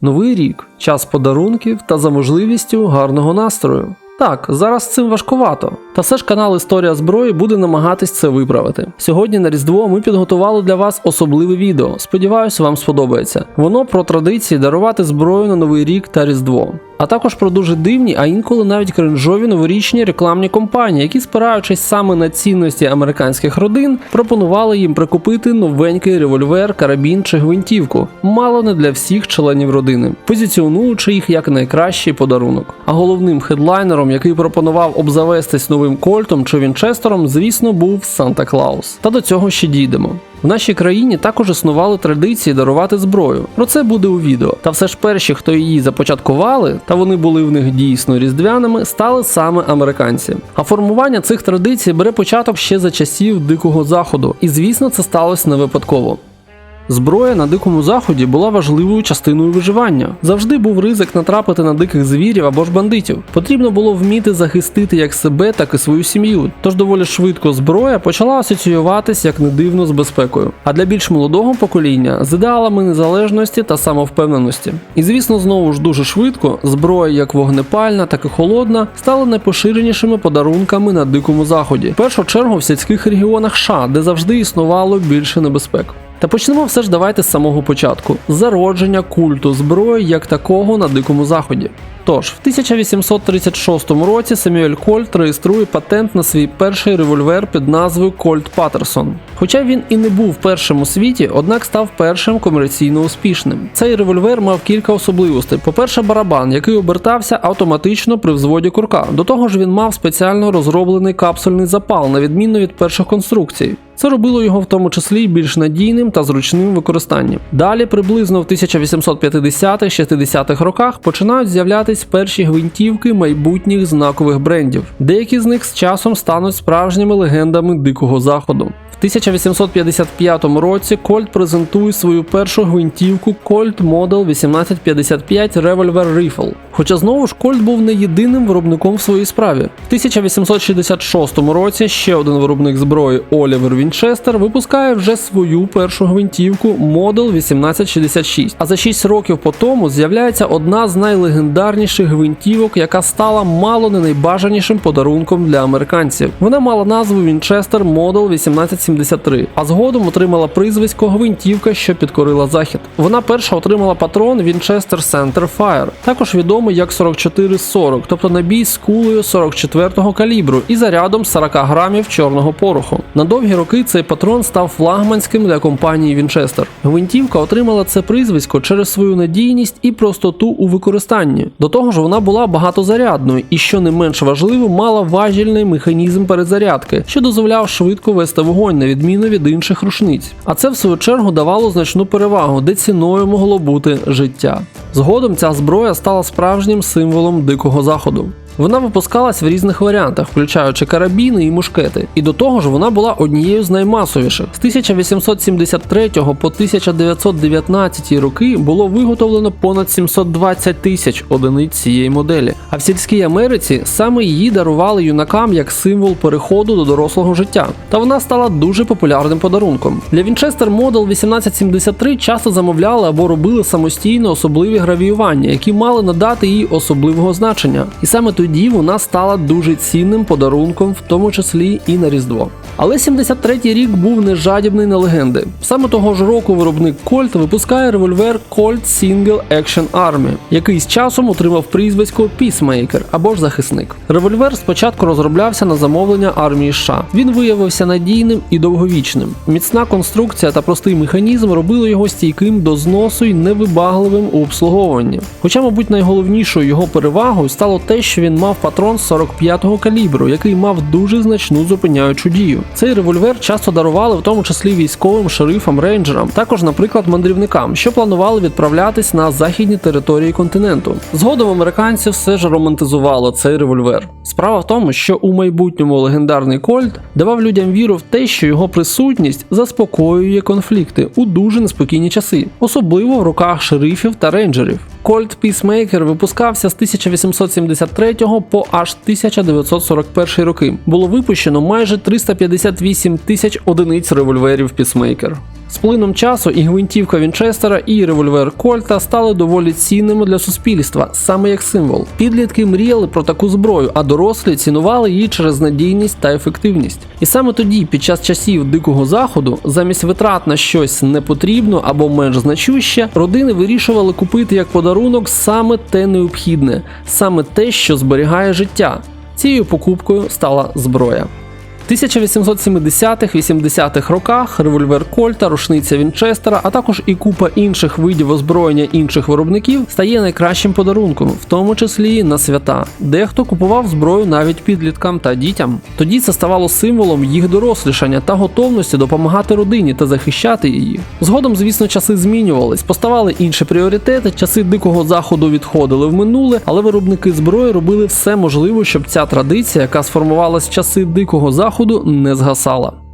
Новий рік час подарунків та за можливістю гарного настрою. Так, зараз цим важкувато. Та все ж канал Історія зброї буде намагатись це виправити. Сьогодні на Різдво ми підготували для вас особливе відео. Сподіваюся, вам сподобається. Воно про традиції дарувати зброю на Новий рік та Різдво. А також про дуже дивні, а інколи навіть кринжові новорічні рекламні компанії, які, спираючись саме на цінності американських родин, пропонували їм прикупити новенький револьвер, карабін чи гвинтівку, мало не для всіх членів родини, позиціонуючи їх як найкращий подарунок. А головним хедлайнером, який пропонував обзавестись новим кольтом чи вінчестером, звісно, був Санта Клаус. Та до цього ще дійдемо. В нашій країні також існували традиції дарувати зброю. Про це буде у відео. Та все ж перші, хто її започаткували, та вони були в них дійсно різдвяними, стали саме американці. А формування цих традицій бере початок ще за часів Дикого Заходу, і звісно, це сталося не випадково. Зброя на дикому заході була важливою частиною виживання. Завжди був ризик натрапити на диких звірів або ж бандитів. Потрібно було вміти захистити як себе, так і свою сім'ю. Тож доволі швидко зброя почала асоціюватись як не дивно з безпекою. А для більш молодого покоління з ідеалами незалежності та самовпевненості. І звісно, знову ж дуже швидко зброя, як вогнепальна, так і холодна, стали найпоширенішими подарунками на дикому заході. В першу чергу в сільських регіонах США, де завжди існувало більше небезпек. Та почнемо все ж давайте з самого початку зародження культу зброї як такого на дикому заході. Тож, в 1836 році Семюель Кольт реєструє патент на свій перший револьвер під назвою Кольт Паттерсон. Хоча він і не був першим у світі, однак став першим комерційно успішним. Цей револьвер мав кілька особливостей. По-перше, барабан, який обертався автоматично при взводі курка. До того ж, він мав спеціально розроблений капсульний запал, на відміну від перших конструкцій. Це робило його в тому числі більш надійним та зручним в використанні. Далі, приблизно в 1850-60-х роках, починають з'являтись перші гвинтівки майбутніх знакових брендів. Деякі з них з часом стануть справжніми легендами дикого заходу. В 1855 році Colt презентує свою першу гвинтівку Colt Model 1855 Revolver Rifle. Хоча знову ж Colt був не єдиним виробником в своїй справі. В 1866 році ще один виробник зброї Олівер Вінчестер випускає вже свою першу гвинтівку Model 1866. А за 6 років по тому з'являється одна з найлегендарніших гвинтівок, яка стала мало не найбажанішим подарунком для американців. Вона мала назву Вінчестер Model 1873, а згодом отримала прізвисько гвинтівка, що підкорила захід. Вона перша отримала патрон Winchester Center Fire, також відомий як 4440, тобто набій з кулею 44-го калібру і зарядом 40 грамів чорного пороху. На довгі роки цей патрон став флагманським для компанії Winchester. Гвинтівка отримала це прізвисько через свою надійність і простоту у використанні. До того ж, вона була багатозарядною і, що не менш важливо, мала важільний механізм перезарядки, що дозволяв швидко вести вогонь на відміну від інших рушниць. А це в свою чергу давало значну перевагу, де ціною могло бути життя. Згодом ця зброя стала справжнім символом дикого заходу. Вона випускалась в різних варіантах, включаючи карабіни і мушкети. І до того ж вона була однією з наймасовіших. З 1873 по 1919 роки було виготовлено понад 720 тисяч одиниць цієї моделі. А в сільській Америці саме її дарували юнакам як символ переходу до дорослого життя. Та вона стала дуже популярним подарунком. Для Winchester Model 1873 часто замовляли або робили самостійно особливі гравіювання, які мали надати їй особливого значення. І саме тоді вона стала дуже цінним подарунком, в тому числі і на Різдво. Але 73-й рік був не жадібний на легенди. Саме того ж року виробник Colt випускає револьвер Colt Single Action Army, який з часом отримав прізвисько Peacemaker або ж захисник. Револьвер спочатку розроблявся на замовлення армії США. Він виявився надійним і довговічним. Міцна конструкція та простий механізм робили його стійким до зносу й невибагливим у обслуговуванні. Хоча, мабуть, найголовнішою його перевагою стало те, що він мав патрон 45-го калібру, який мав дуже значну зупиняючу дію. Цей револьвер часто дарували в тому числі військовим шерифам рейнджерам, також, наприклад, мандрівникам, що планували відправлятись на західні території континенту. Згодом американці все ж романтизували цей револьвер. Справа в тому, що у майбутньому легендарний Кольт давав людям віру в те, що його присутність заспокоює конфлікти у дуже неспокійні часи, особливо в руках шерифів та рейнджерів. Colt Peacemaker випускався з 1873 по аж 1941 роки. Було випущено майже 358 тисяч одиниць револьверів Peacemaker. З плином часу і гвинтівка Вінчестера, і револьвер Кольта стали доволі цінними для суспільства, саме як символ. Підлітки мріяли про таку зброю, а дорослі цінували її через надійність та ефективність. І саме тоді, під час часів дикого заходу, замість витрат на щось непотрібно або менш значуще, родини вирішували купити як подарунок саме те необхідне, саме те, що зберігає життя. Цією покупкою стала зброя. В 1870-80-х роках револьвер Кольта, рушниця Вінчестера, а також і купа інших видів озброєння інших виробників стає найкращим подарунком, в тому числі на свята. Дехто купував зброю навіть підліткам та дітям. Тоді це ставало символом їх дорослішання та готовності допомагати родині та захищати її. Згодом, звісно, часи змінювались, поставали інші пріоритети, часи дикого заходу відходили в минуле, але виробники зброї робили все можливе, щоб ця традиція, яка сформувалась в часи дикого заходу, не згасала.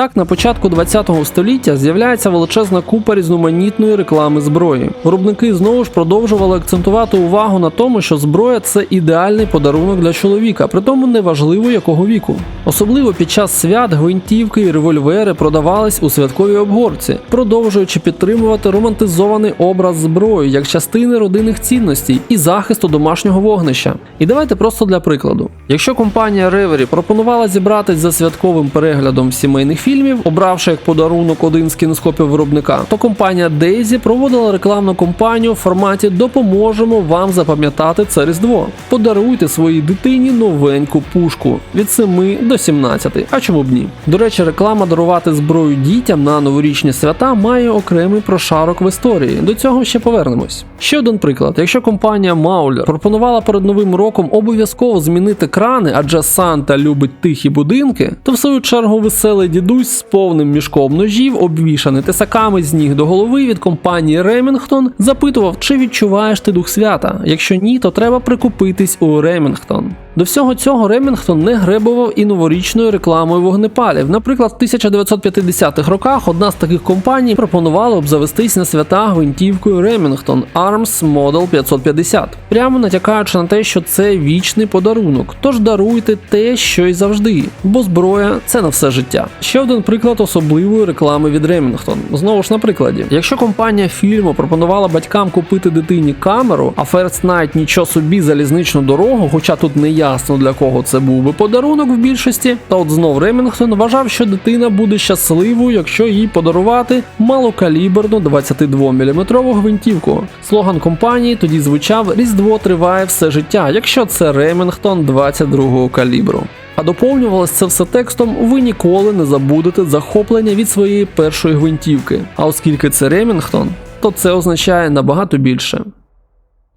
Так, на початку ХХ століття з'являється величезна купа різноманітної реклами зброї. Виробники знову ж продовжували акцентувати увагу на тому, що зброя це ідеальний подарунок для чоловіка, при тому неважливо якого віку. Особливо під час свят гвинтівки і револьвери продавались у святковій обгорці, продовжуючи підтримувати романтизований образ зброї як частини родинних цінностей і захисту домашнього вогнища. І давайте просто для прикладу: якщо компанія Reverie пропонувала зібратись за святковим переглядом сімейних фільмів, обравши як подарунок один з кіноскопів виробника, то компанія Daisy проводила рекламну кампанію в форматі Допоможемо вам запам'ятати це різдво. Подаруйте своїй дитині новеньку пушку від 7 до 17. А чому б ні? До речі, реклама дарувати зброю дітям на новорічні свята має окремий прошарок в історії. До цього ще повернемось. Ще один приклад: якщо компанія Mauler пропонувала перед новим роком обов'язково змінити крани, адже Санта любить тихі будинки, то в свою чергу веселий дідусь з повним мішком ножів, обвішаний тесаками з ніг до голови від компанії Ремінгтон, запитував, чи відчуваєш ти дух свята. Якщо ні, то треба прикупитись у Remington. До всього цього Ремінгтон не гребував і новорічною рекламою вогнепалів. Наприклад, в 1950-х роках одна з таких компаній пропонувала обзавестись на свята гвинтівкою Remington Arms Model 550, прямо натякаючи на те, що це вічний подарунок. Тож даруйте те, що й завжди, бо зброя це на все життя. Ще один приклад особливої реклами від Remington. Знову ж на прикладі, якщо компанія фільму пропонувала батькам купити дитині камеру, а First Night нічого собі залізничну дорогу, хоча тут не ясно для кого це був би подарунок в більшості. Та от знов Ремінгтон вважав, що дитина буде щасливою, якщо їй подарувати малокаліберну 22 мм гвинтівку. Слоган компанії тоді звучав Різдво триває все життя, якщо це Ремінгтон 22-го калібру. А доповнювалось це все текстом: ви ніколи не забудете захоплення від своєї першої гвинтівки. А оскільки це Ремінгтон, то це означає набагато більше.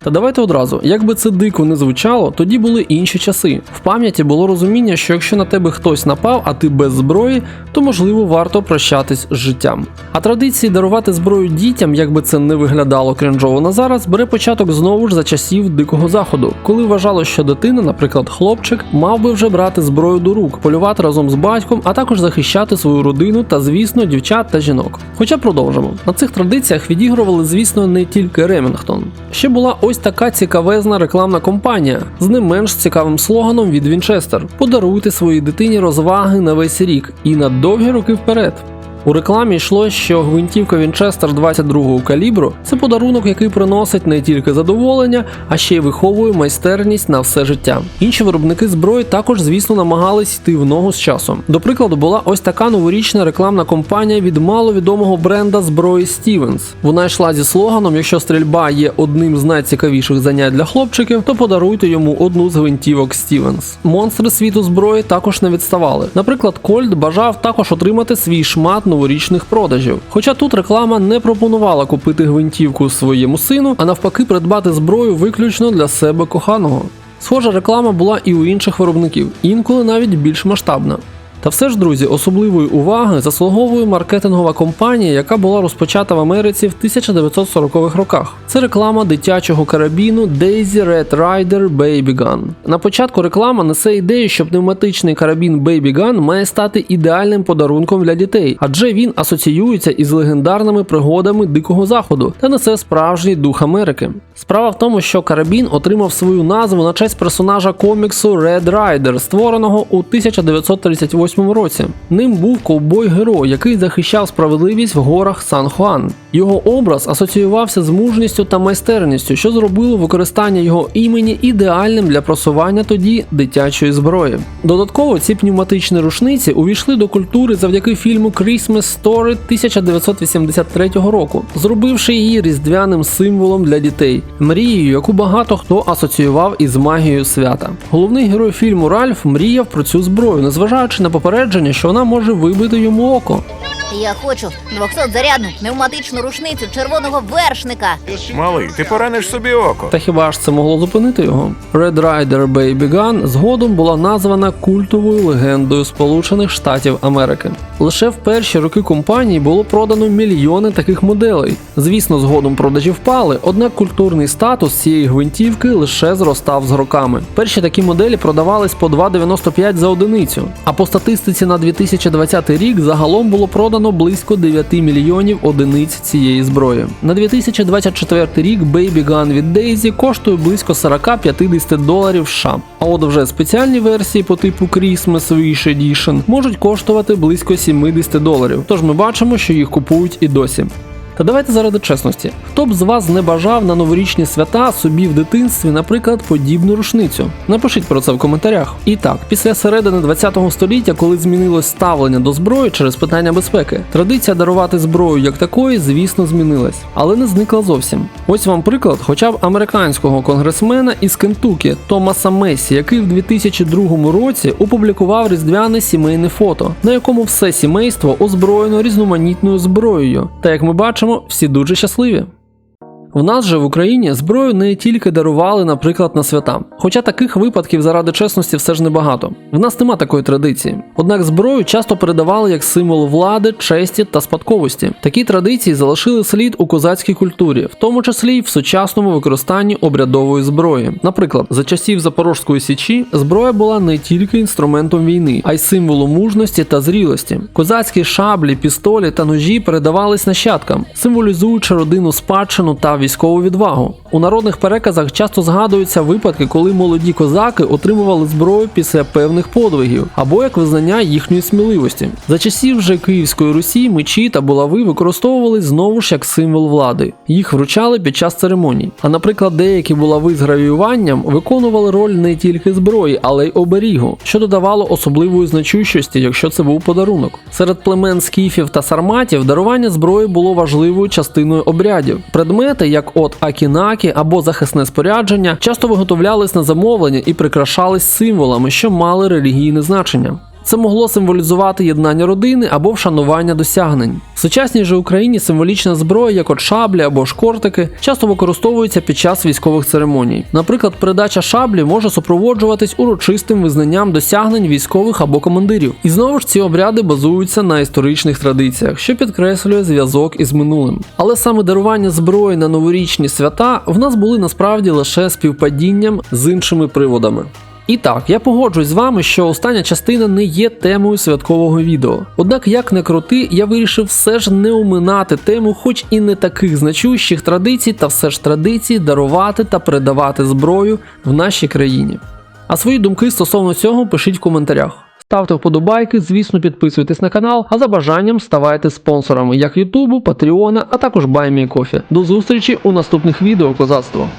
Та давайте одразу, як би це дико не звучало, тоді були інші часи. В пам'яті було розуміння, що якщо на тебе хтось напав, а ти без зброї, то можливо варто прощатись з життям. А традиції дарувати зброю дітям, як би це не виглядало крінжово на зараз, бере початок знову ж за часів дикого заходу, коли вважало, що дитина, наприклад, хлопчик, мав би вже брати зброю до рук, полювати разом з батьком, а також захищати свою родину та, звісно, дівчат та жінок. Хоча продовжимо. На цих традиціях відігрували, звісно, не тільки Ремінгтон. Ще була ось така цікавезна рекламна кампанія з не менш цікавим слоганом від Вінчестер: Подаруйте своїй дитині розваги на весь рік і на довгі роки вперед. У рекламі йшло, що гвинтівка Вінчестер 22-го калібру це подарунок, який приносить не тільки задоволення, а ще й виховує майстерність на все життя. Інші виробники зброї також, звісно, намагались йти в ногу з часом. До прикладу, була ось така новорічна рекламна кампанія від маловідомого бренда зброї Stevens. Вона йшла зі слоганом: якщо стрільба є одним з найцікавіших занять для хлопчиків, то подаруйте йому одну з гвинтівок Stevens. Монстри світу зброї також не відставали. Наприклад, Кольт бажав також отримати свій шмат новорічних продажів. Хоча тут реклама не пропонувала купити гвинтівку своєму сину, а навпаки, придбати зброю виключно для себе коханого. Схожа реклама була і у інших виробників, інколи навіть більш масштабна. Та все ж, друзі, особливої уваги заслуговує маркетингова компанія, яка була розпочата в Америці в 1940-х роках. Це реклама дитячого карабіну Daisy Red Rider Baby Gun. На початку реклама несе ідею, що пневматичний карабін Baby Gun має стати ідеальним подарунком для дітей, адже він асоціюється із легендарними пригодами Дикого Заходу та несе справжній дух Америки. Справа в тому, що карабін отримав свою назву на честь персонажа коміксу Red Rider, створеного у 1938 2008 році. Ним був ковбой-герой, який захищав справедливість в горах Сан-Хуан. Його образ асоціювався з мужністю та майстерністю, що зробило використання його імені ідеальним для просування тоді дитячої зброї. Додатково ці пневматичні рушниці увійшли до культури завдяки фільму Christmas Story 1983 року, зробивши її різдвяним символом для дітей, мрією, яку багато хто асоціював із магією свята. Головний герой фільму Ральф мріяв про цю зброю, незважаючи на попередження, що вона може вибити йому око. Я хочу 200-зарядну пневматичну рушницю червоного вершника. Малий, ти пораниш собі око. Та хіба ж це могло зупинити його? Red Rider Baby Gun згодом була названа культовою легендою Сполучених Штатів Америки. Лише в перші роки компанії було продано мільйони таких моделей. Звісно, згодом продажі впали, однак культурний статус цієї гвинтівки лише зростав з роками. Перші такі моделі продавались по 2,95 за одиницю. А по статистиці на 2020 рік загалом було продано близько 9 мільйонів одиниць цієї зброї. На 2024 рік Baby Gun від Daisy коштує близько 40-50 доларів США. А от вже спеціальні версії по типу Christmas Wish Edition можуть коштувати близько 70 доларів. Тож ми бачимо, що їх купують і досі. Та давайте заради чесності, хто б з вас не бажав на новорічні свята собі в дитинстві, наприклад, подібну рушницю? Напишіть про це в коментарях. І так, після середини 20 століття, коли змінилось ставлення до зброї через питання безпеки, традиція дарувати зброю як такої, звісно, змінилась, але не зникла зовсім. Ось вам приклад, хоча б американського конгресмена із Кентукі Томаса Месі, який в 2002 році опублікував різдвяне сімейне фото, на якому все сімейство озброєно різноманітною зброєю. Та як ми бачимо, всі дуже щасливі. В нас же в Україні зброю не тільки дарували, наприклад, на свята. Хоча таких випадків заради чесності все ж небагато. В нас нема такої традиції. Однак зброю часто передавали як символ влади, честі та спадковості. Такі традиції залишили слід у козацькій культурі, в тому числі й в сучасному використанні обрядової зброї. Наприклад, за часів Запорозької січі зброя була не тільки інструментом війни, а й символом мужності та зрілості. Козацькі шаблі, пістолі та ножі передавались нащадкам, символізуючи родину спадщину та військову відвагу. У народних переказах часто згадуються випадки, коли молоді козаки отримували зброю після певних подвигів або як визнання їхньої сміливості. За часів вже Київської Русі мечі та булави використовувались знову ж як символ влади. Їх вручали під час церемоній. А наприклад, деякі булави з гравіюванням виконували роль не тільки зброї, але й оберігу, що додавало особливої значущості, якщо це був подарунок. Серед племен скіфів та сарматів дарування зброї було важливою частиною обрядів. Предмети, як от акінакі або захисне спорядження, часто виготовлялись на замовлення і прикрашались символами, що мали релігійне значення. Це могло символізувати єднання родини або вшанування досягнень. В сучасній же Україні символічна зброя, як от шаблі або шкортики, часто використовується під час військових церемоній. Наприклад, передача шаблі може супроводжуватись урочистим визнанням досягнень військових або командирів. І знову ж ці обряди базуються на історичних традиціях, що підкреслює зв'язок із минулим. Але саме дарування зброї на новорічні свята в нас були насправді лише співпадінням з іншими приводами. І так, я погоджуюсь з вами, що остання частина не є темою святкового відео. Однак, як не крути, я вирішив все ж не оминати тему, хоч і не таких значущих традицій, та все ж традицій дарувати та передавати зброю в нашій країні. А свої думки стосовно цього пишіть в коментарях. Ставте вподобайки, звісно, підписуйтесь на канал, а за бажанням ставайте спонсорами як Ютубу, Патреона, а також BuyMeCoffee. До зустрічі у наступних відео козацтво.